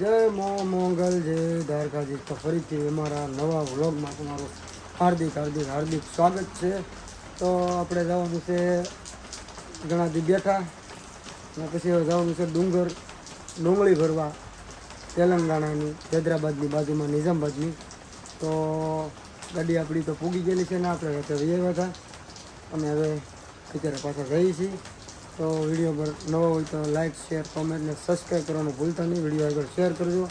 જય મો મોંગલ, જય દ્વારકાજી તો ફરીથી અમારા નવા વ્લોગમાં તમારું હાર્દિક હાર્દિક હાર્દિક સ્વાગત છે. તો આપણે જવાનું છે ઘણા દી બેઠા. અને પછી હવે જવાનું છે ડુંગર, ડુંગળી ભરવા, તેલંગાણાની, હૈદરાબાદની બાજુમાં નિઝામબાદની. તો ગાડી આપણી તો પૂગી ગયેલી છે ને, આપણે અત્યારે આવ્યા હતા. અને હવે અત્યારે પાછા રહી છીએ. તો વીડિયો પર નવો હોય તો લાઇક શેર કોમેન્ટ ને સબસ્ક્રાઈબ કરવાનું ભૂલતા નહીં. વીડિયો આગળ શેર કરજો.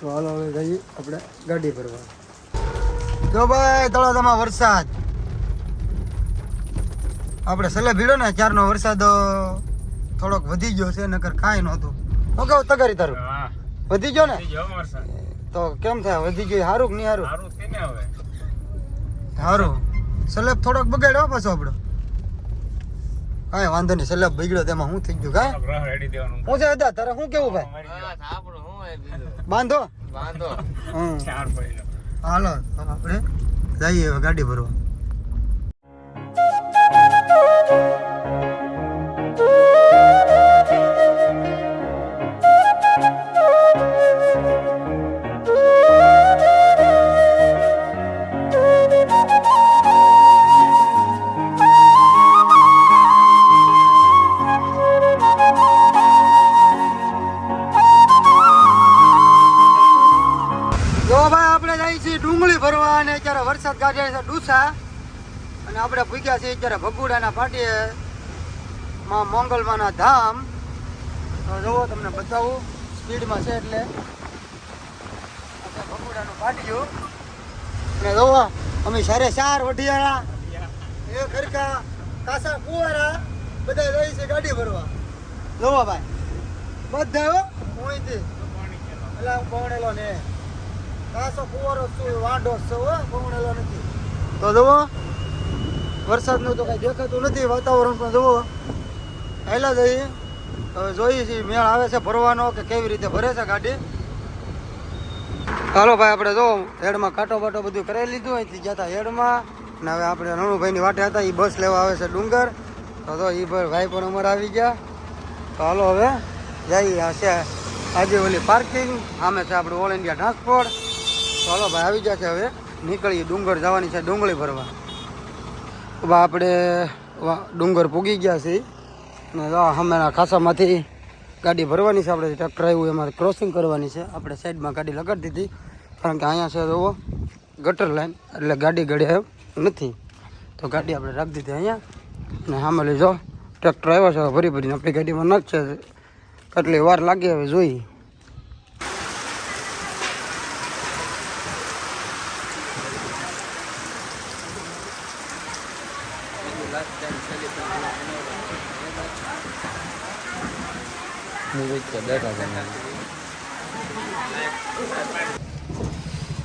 તો હાલો હવે જઈએ આપણે ગાડી ભરવા. જો ભાઈ તળાજામાં વરસાદ. આપણે સલે ભીડો ને ચારનો વરસાદ થોડોક વધી ગયો છે નકર કાંઈ નહોતું. હું કહું તગારી તારું? વધી ગયો ને? તો કેમ થાય? વધી ગયો સારું કે નહીં સારું સારું ને હવે. સારું સલેબ થોડોક બગાડ્યો પાછો આપણો. કાંઈ વાંધો નહીં સલેબ બગડ્યો તેમાં શું થઈ ગયું કા હું છે હતા તારે શું કેવું ભાઈ બાંધો? ચાર હાલો આપણે જઈએ હવે ગાડી ભરવા. ગાજે અને આપણે ભૂગ્યા છીએ અત્યારે ભગુડાના પાટીએ માં મોંગલમાના ધામ. તો જુઓ તમને બતાવું, સ્પીડમાં છે એટલે. ભગુડાનું પાટિયું. અને જુઓ અમે સારે ચાર વઢિયાળા. એ ખરકા કાસા, કુવારા બધા રહી છે ગાડી ભરવા. જુઓ ભાઈ. બધા મોહીથી એટલે બગડેલો ને. કાસો, કુવારો છું વાંઢો છું હો નથી. તો જુઓ, વરસાદનું તો કંઈ દેખાતું નથી, વાતાવરણ પણ જુઓ. હેલા જઈએ હવે જોઈએ છીએ મેળ આવે છે ભરવાનો કે કેવી રીતે ભરે છે ગાડી. હાલો ભાઈ, આપણે જો હેડમાં કાંટો બાટો બધું કરાવી લીધું, અહીંથી જતા હેડમાં. ને હવે આપણે રણુભાઈની વાટે હતા એ બસ લેવા આવે છે ડુંગર. તો તો એ ભાઈ પણ અમારે આવી ગયા. તો હાલો હવે જઈએ, આ છે આજે ઓલી પાર્કિંગ આમે છે આપણું ઓલ ઇન્ડિયા ટ્રાન્સપોર્ટ તો હાલો ભાઈ, આવી ગયા છે હવે. નીકળીએ, ડુંગર જવાની છે, ડુંગળી ભરવા. હવે આપણે ડુંગર પૂગી ગયા છીએ. ને જો હમણાં ખાસામાંથી ગાડી ભરવાની છે, આપણે ટકરાયું એમાં ક્રોસિંગ કરવાની છે. આપણે સાઈડમાં ગાડી લગાડી દીધી કારણ કે અહીંયા છે, જુઓ ગટર લાઈન એટલે ગાડી ગળે નથી. તો ગાડી આપણે રાખી દીધી અહીંયા. અને સામે લઈ જાઓ ટ્રેક્ટર આવ્યો છે, ભરી ભરીને આપણી ગાડીમાં નાખશે કેટલી વાર લાગે હવે જોઈએ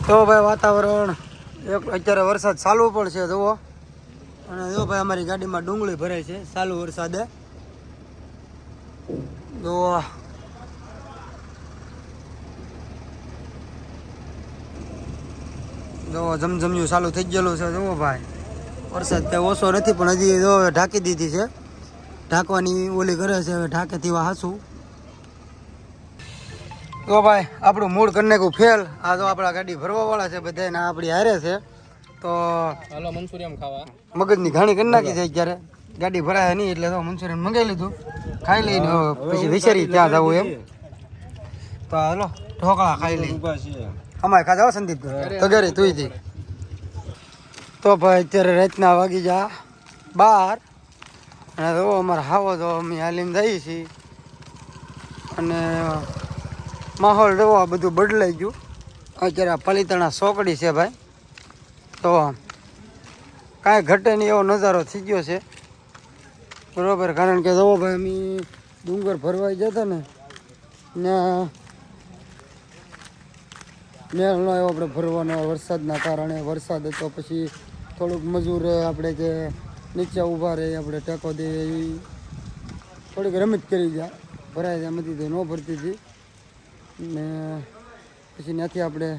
તો ભાઈ વાતાવરણ, એક અત્યારે વરસાદ ચાલુ પણ છે, જુઓ. અને જો ભાઈ અમારી ગાડીમાં ડુંગળી ભરાય છે, ચાલુ વરસાદે. જુઓ. જુઓ, જમજમ્યું ચાલુ થઈ ગયેલું છે, જુઓ ભાઈ. વરસાદ ત્યાં ઓછો નથી, પણ હજી જો ઢાંકી દીધી છે. ઢાંકવાની ઓલી કરે છે, હવે ઢાંકેથી હાસું તો ભાઈ આપણું મૂળ કરી નાખ્યું ફેલ. આ તો આપણા ગાડી ભરવા વાળા છે બધા ને આપણી હારે છે. તો હાલો મંચુરિયમ ખાવા. મગજની ઘાણી કરી નાખી છે અત્યારે. ગાડી ભરાય નહીં એટલે તો મંચુરિયન મંગાવી લીધું. ખાઈ લઈને પછી વિચારી ત્યાં જવું એમ. તો હાલો ઢોકળા ખાઈ લઈ અમારે ખાધા સંદીપ ઘરે. તું તો ભાઈ અત્યારે રાતના વાગી જા બાર. અને તો અમારે હાવો તો અમે હાલીને જઈએ છીએ. અને માહોલ જોવો આ બધું બદલાઈ ગયું. અત્યારે આ પલિતાણા સોકડી છે ભાઈ. તો કાંઈ ઘટે નહીં એવો નજારો થઈ ગયો છે. બરાબર, કારણ કે જવો ભાઈ, અમે ડુંગર ફરવાઈ જતા ને ત્યાં મેળનો એવો આપણે ભરવાનો વરસાદના કારણે વરસાદ હતો, પછી થોડુંક મજૂર આપણે જે નીચે ઊભા રહે, આપણે ટેકો દે થોડીક રમત કરી જાય ભરાય મધી તો ન ભરતી હતી. ને પછી ત્યાંથી આપણે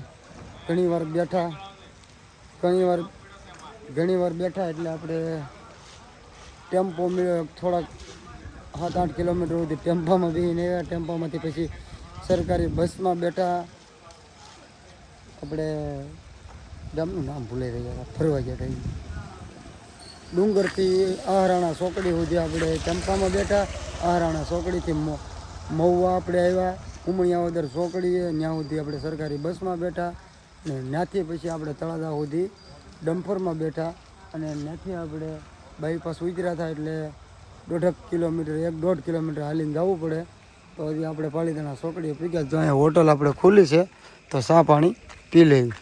ઘણી વાર બેઠા. ઘણી વાર ઘણી વાર બેઠા એટલે આપણે ટેમ્પો થોડાક સાત આઠ કિલોમીટર સુધી ટેમ્પામાં બેસીને આવ્યા. ટેમ્પામાંથી પછી સરકારી બસમાં બેઠા. આપણે ગામનું નામ ભૂલાઈ રહ્યા હતા, ફરવા ગયા હતા ડુંગરથી આહરાણા ચોકડી સુધી આપણે ટેમ્પામાં બેઠા. આહરાણા ચોકડીથી મહુવા આપણે આવ્યા. ઉમણિયાવદર ચોકડીએ ત્યાં સુધી આપણે સરકારી બસમાં બેઠા અને ત્યાંથી પછી આપણે તળાજા સુધી ડમ્ફરમાં બેઠા અને ત્યાંથી આપણે બાયપાસ ઉતર્યા હતા એટલે દોઢક કિલોમીટર, એક દોઢ કિલોમીટર હાલીને જવું પડે. તો હજી આપણે પાલીતાણા ચોકડીએ પીગ્યા જો અહીંયા હોટલ આપણે ખુલ્લી છે, તો સા પાણી પી લેવી.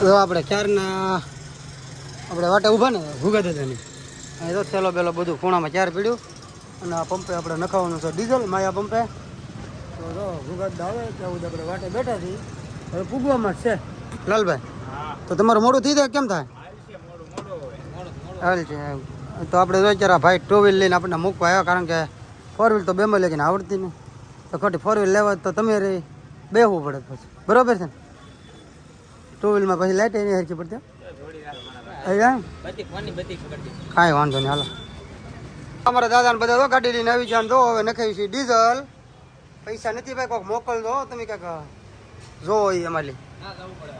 તો આપણે ક્યારના, આપણે વાટે ઊભા ને, ભૂગા દાદાની. અહીં તો થેલો બેલો બધું ખૂણામાં ચાર પીડ્યું. અને આ પંપે આપણે નખાવાનું છે ડીઝલ માયા પંપે. તો જો ભૂગા આવે ત્યાં સુધી આપણે વાટે બેઠા છીએ. હવે પૂગવામાં જ છે. લાલભાઈ તો તમારું મોડું થઈ જાય કેમ થાય? હાલ છે તો આપણે જો અત્યારે ભાઈ ટુ વ્હીલ લઈને આપણને મૂકવા આવ્યા કારણ કે ફોર વ્હીલ તો બેમાં લઈને આવડતી નહીં. તો ખોટી ફોર વ્હીલ લેવા તો તમે બેહવું પડે પછી. બરાબર છે ને? ટુ વ્હીલમાં પછી લાઈટ એની હરકી પડતી કાંઈ વાંધો નહીં હાલો. અમારા દાદાને બધા તો ગાડી લઈને આવી જાય તો હવે નખાવી છે ડીઝલ. પૈસા નથી ભાઈ કોઈક મોકલજો તમે કાંઈક જોવો એ અમારી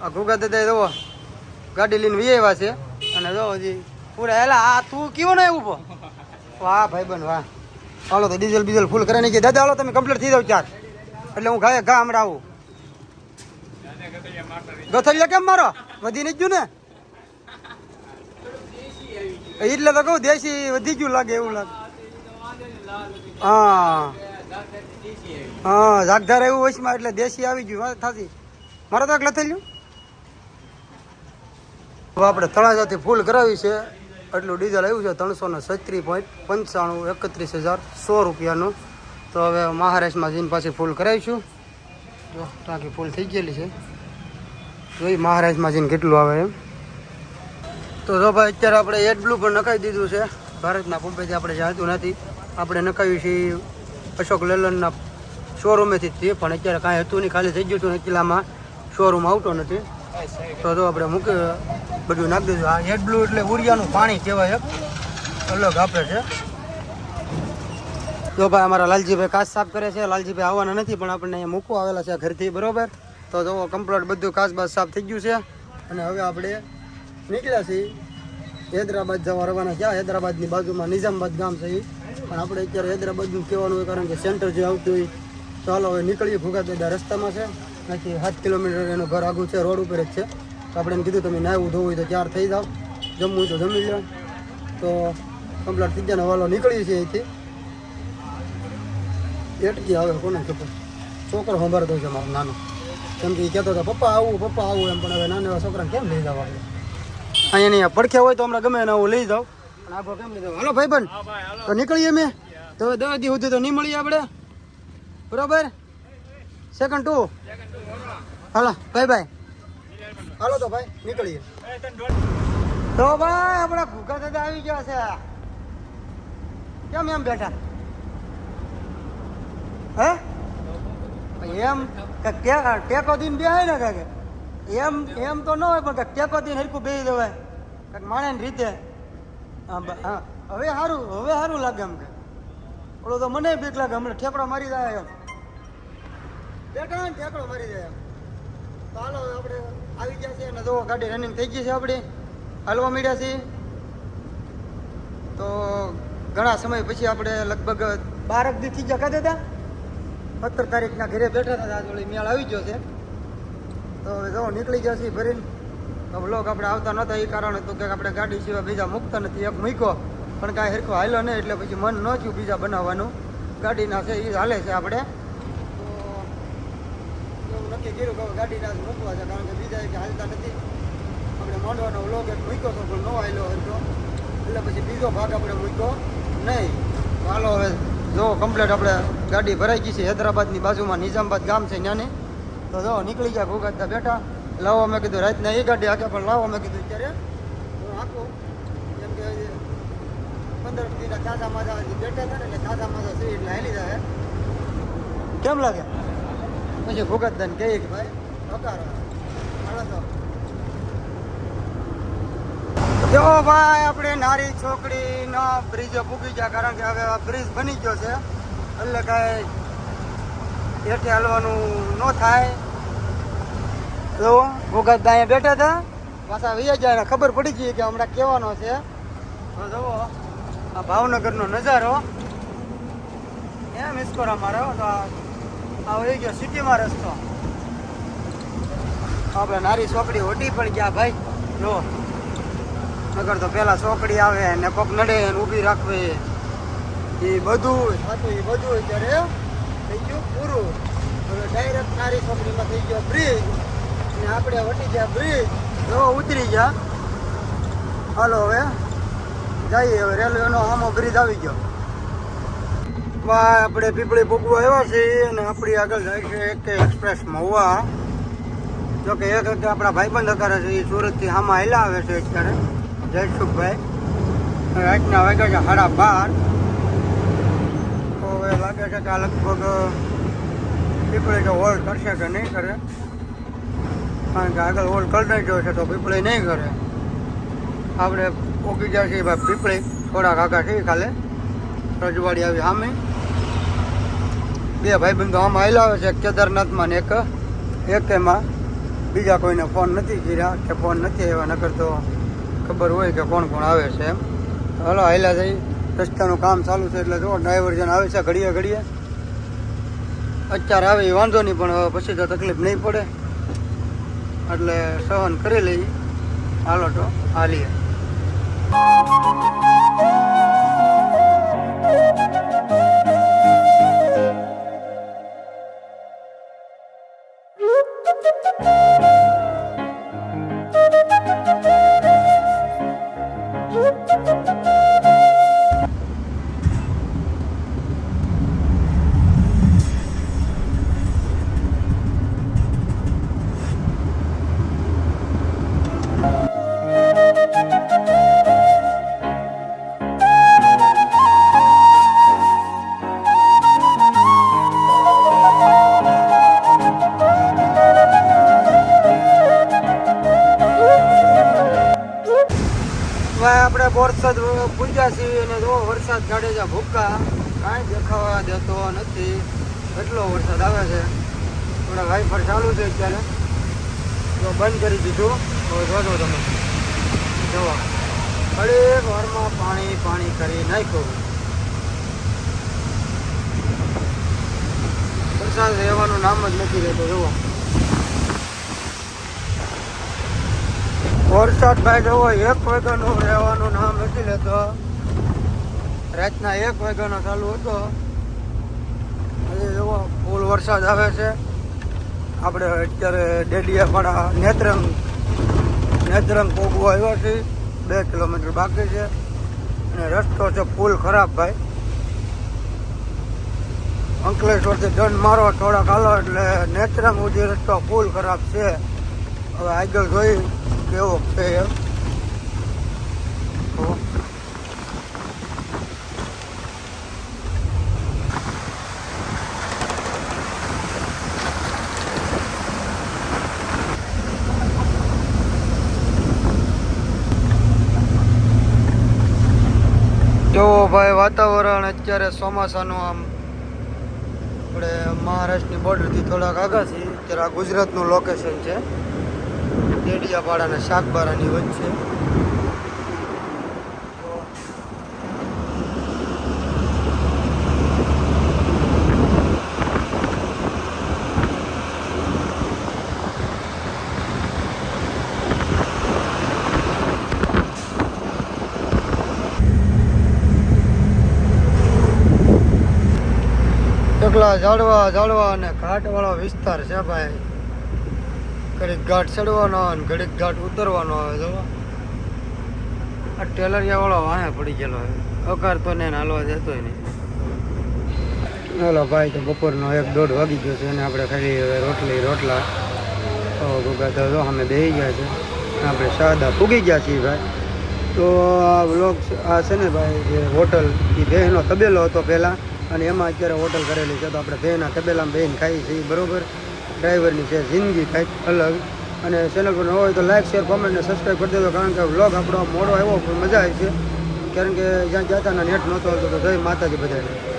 આ ગુગા દાદા જોવો, ગાડી લઈને વિયવા છે. અને જો હજી પૂરા એલા આ તું કેવો ને ઊભો? વાહ ભાઈ બન વાહ. હાલો તો ડીઝલ બીઝલ ફૂલ કરે નહીં દાદા, હાલો, તમે કમ્પ્લીટ થઈ જાવ ચાર. એટલે હું ગાય ઘા હમણાં આવું. ગથલિયા કેમ મારો? વધી નહીં ગયું ને? એટલે તો કહું, દેશી વધી ગયું લાગે એવું લાગે. હા. હા ઝાકધાર એવું વચમાં એટલે દેશી આવી ગયું થાતી મારે તો એકલા થઈ હવે આપણે તળાજાથી ફૂલ કરાવી છે. એટલું ડીઝલ આવ્યું છે, ત્રણસો ને છત્રીસ પોઈન્ટ પંચાણું, એકત્રીસ હજાર સો રૂપિયાનું. તો હવે મહારાષ્ટ્રમાં જઈને પાછી ફૂલ કરાવીશું. જો, ટાંકી ફૂલ થઈ ગયેલી છે. જોઈ મહારાષ્ટ્રમાં જઈને કેટલું આવે એમ. તો જો ભાઈ, અત્યારે આપણે એડ બ્લુ પણ નખાવી દીધું છે. ભારતના પંપેથી આપણે જાણતું નથી. આપણે નખાવ્યું છીએ અશોક લેલનના શોરૂમેથી જ તે પણ અત્યારે કાંઈ હતું નહીં. ખાલી થઈ ગયું હતું કિલ્લામાં શોરૂમ આવતો નથી. તો જો આપણે મૂકી, બધું નાખી દીધું. આ એડ બ્લુ એટલે ઉરિયાનું પાણી કહેવાય અલગ આપે છે. જો ભાઈ, અમારા લાલજીભાઈ કાચ સાફ કરે છે. લાલજીભાઈ આવવાના નથી, પણ આપણને અહીંયા મૂકવા આવેલા છે ઘરથી, બરાબર? તો જો કમ્પ્લેટ બધું કાચ બાસ સાફ થઈ ગયું છે. અને હવે આપણે નીકળ્યા છીએ. હૈદરાબાદ જવા રવાના થયા. હૈદરાબાદની બાજુમાં નિઝામાબાદ ગામ છે પણ આપણે અત્યારે હૈદરાબાદનું કહેવાનું હોય કારણ કે સેન્ટર જે આવતું હોય ચાલો હવે નીકળીએ ભૂગા દાદા રસ્તામાં છે. ત્યાંથી સાત કિલોમીટર એનું ઘર આગું છે, રોડ ઉપર જ છે. તો આપણે એમ કીધું તમે નાહવું ધોવું હોય તો ચાર થઈ જાઓ. જમવું હોય તો જમી લો તો કમ્પ્લેટ થઈ ગયા વાલો નીકળીએ છીએ અહીંથી. એટકી આવે કોને ખબર? છોકરો સંભાળતો છે મારો નાનો. કેમ કે કહેતો હતો પપ્પા આવું પપ્પા આવું. એમ પણ હવે નાના એવા છોકરાને કેમ લઈ જવા? આપણે અહીંયા નહીં પડખ્યા હોય તો હમણાં ગમે એને હું લઈ જાઉં. પણ આગો કેમ લઈ જાઉં. હાલો ભાઈ પણ તો નીકળીએ મેં તો દસ દી સુધી તો નહીં મળીએ આપણે. બરોબર? સેકન્ડ ટુ હાલો, ભાઈ ભાઈ. હાલો તો ભાઈ, નીકળીએ. તો ભાઈ, આપણા ભૂખા દાદા આવી ગયા છે. કેમ એમ બેઠા? હે? એમ ટેકો દિન બે ને કાકે. એમ એમ તો ન હોય, પણ ટેકો દિન હરકું બે દેવાય માણે રીતે? હવે સારું હવે સારું લાગે એમ કે ઓલો તો મને બીક લાગે, હમણાં ઠેકડો મારી જાય એમ. બેઠા ને ઠેકડો મારી જાય એમ. તો હાલો આપણે આવી ગયા છે અને જો, ગાડી રનિંગ થઈ ગઈ છે આપણી. હાલવા મળ્યા છીએ. તો ઘણા સમય પછી આપણે લગભગ બારક દી થઈ ગયા. કાઢે હતા સત્તર તારીખના ઘરે બેઠા હતા આજ મેળ આવી ગયો છે. તો જો, નીકળી ગયા છે ભરીને. તો બ્લોક આપણે આવતા નહોતા એ કારણ હતું કે આપણે ગાડી સિવાય બીજા મૂકતા નથી. એક મૂક્યો, પણ કાંઈ હરખો હાલ્યો નહીં, એટલે પછી મન ન થયું બીજા બનાવવાનું. ગાડીના છે એ હાલે છે આપણે. એવું નક્કી કર્યું કે ગાડીના મૂકવા છે, કારણ કે બીજા એક હાલતા નથી. આપણે માંડવાનો વ્લોગ એક મૂક્યો હતો પણ ન હાલ્યો હરખો. એટલે પછી બીજો ભાગ આપણે મૂક્યો નહીં. હાલો હવે, જો કમ્પ્લેટ આપણે ગાડી ભરાઈ ગઈ છે, હૈદરાબાદની બાજુમાં નિઝામાબાદ ગામ છે ત્યાંની. તો જો, નીકળી ગયા ભૂગાતા બેઠા. લાવો મેં કીધું રાતના એ ગાડી આખે પણ લાવો મેં કીધું અત્યારે. હું આખું કેમ કે પંદર દીના તાજા માજા બેઠા હતા ને, એટલે તાજા માજા છે, એટલે હાલી જાય કેમ લાગે? પછી ભૂગતદાન કહીએ કે ભાઈ, હકારો. જો ભાઈ, આપણે નારી છોકરીનો બ્રિજ ભૂગી ગયા, કારણ કે હવે બ્રિજ બની ગયો છે. એટલે કાંઈ હેઠે હાલવાનું ન થાય. જો ભૂગત અહીંયા બેઠા હતા. પાછા વૈયા જાય ખબર પડી ગઈ કે હમણાં કહેવાનો છે. તો જુઓ, આ ભાવનગરનો નજારો. એમ મિસ કરો તો આ વહી ગયો સિટીમાં રસ્તો. આપણે નારી ચોકડી ઓટી પણ ગયા, ભાઈ. જો નગર તો પેલા ચોકડી આવે ને કોક નડે ને ઊભી રાખવી. એ બધું થતું એ બધું અત્યારે થઈ ગયું પૂરું. હવે ડાયરેક્ટ નારી ચોકડીમાં થઈ ગયો બ્રિજ આપણે વટી ગયા બ્રિજ જો ઉતરી ગયા. હાલો હવે. જઈએ હવે. રેલવેનો આમો બ્રિજ આવી ગયો. આપણે પીપળી પૂગવા આવ્યા છીએ અને આપણી આગળ જાય છે એક એક્સપ્રેસ મહુવા. જો કે એક આપણા ભાઈબંધ કરે છે, એ સુરતથી આમાં હેલા આવે છે અત્યારે. જયસુખભાઈ. રાતના વાગ્યા છે, સાડા બાર. તો હવે લાગે છે કે આ લગભગ પીપળી તો હોલ્ડ કરશે કે નહીં કરે. કારણ કે આગળ ઓલ કરી નાખ્યો છે તો પીપળી નહીં કરે આપણે પોકી જાય છે ભાઈ પીપળી. થોડાક આગળ છે કાલે રજવાડી આવી સામે. બે ભાઈબંધો આમાં હેલાવે છે કેદારનાથમાં ને એક એક એમાં. બીજા કોઈને ફોન નથી કર્યા કે ફોન નથી આવ્યા, નકર તો ખબર હોય કે કોણ કોણ આવે છે એમ. હલો, હાલ્યા જઈ રસ્તાનું કામ ચાલુ છે એટલે જો જણ આવે છે ઘડીએ ઘડીએ. અત્યારે આવે એ વાંધો નહીં, પણ પછી તો તકલીફ નહીં પડે. એટલે સહન કરી લઈ હાલો તો હાલીએ. છીએ અને જો વરસાદ જાડેજા ભૂકા કાંઈ દેખાવા દેતો નથી. એટલો વરસાદ આવે છે. થોડા વાઇફર ચાલુ છે અત્યારે. તો બંધ કરી દીધું. હવે જોજો તમે. જુઓ. ઘડીક વારમાં પાણી પાણી કરી નાખ્યું. વરસાદ રહેવાનું નામ જ નથી રહેતો, જુઓ. વરસાદ ભાઈ જવો એક વાગ્યાનું રહેવાનું નામ નથી લેતો. રાતના એક વાગ્યાનો ચાલુ હતો. જુઓ ફૂલ વરસાદ આવે છે. આપણે અત્યારે ડેડિયાપાડા નેત્રંગ નેત્રંગ પોગવો આવ્યો છે. બે કિલોમીટર બાકી છે. અને રસ્તો છે ફૂલ ખરાબ ભાઈ. અંકલેશ્વરથી દંડ મારો, થોડાક હાલો, એટલે નેત્રંગ સુધી રસ્તો ફૂલ ખરાબ છે. હવે આગળ જોઈ કેવો છે એમ. જો ભાઈ, વાતાવરણ અત્યારે ચોમાસાનું આમ આપણે મહારાષ્ટ્રની બોર્ડરથી થોડાક આગળ છે અત્યારે આ ગુજરાતનું લોકેશન છે. ડેડિયાપાડા અને શાકબારાની વચ્ચે. એકલા ઝાડવા ઝાડવા અને ઘાટવાળો વિસ્તાર છે ભાઈ. ઘડીક ઘાટ ચડવાનો અને ઘડીક ઘાટ ઉતરવાનો આવે જો આ ટેલરિયા વાળો વાહે પડી ગયેલો હોય અકાર તો ને હાલવા જતો નહીં. હાલો ભાઈ, તો બપોરનો એક દોઢ વાગી ગયો છે અને આપણે ખાલી હવે રોટલી, રોટલા ગોગા તો અમે બેસી ગયા છે. આપણે સાદા પૂગી ગયા છીએ ભાઈ. તો આ વ્લોગ આ છે ને ભાઈ, જે હોટલ એ બહેનો તબેલો હતો પહેલાં. અને એમાં અત્યારે હોટલ કરેલી છે તો આપણે બેના તબેલામાં બેન ખાઈ છીએ, બરોબર? ડ્રાઈવરની છે જિંદગી કંઈક અલગ. અને ચેનલ પર ન હોય તો લાઈક શેર કોમેન્ટ ને સબસ્ક્રાઈબ કરી દેજો, કારણ કે વ્લોગ આપણો મોડો આવ્યો, પણ મજા આવી છે. કારણ કે જ્યાં જતા નેટ નહોતો આવતો તો જય માતાજી બધાને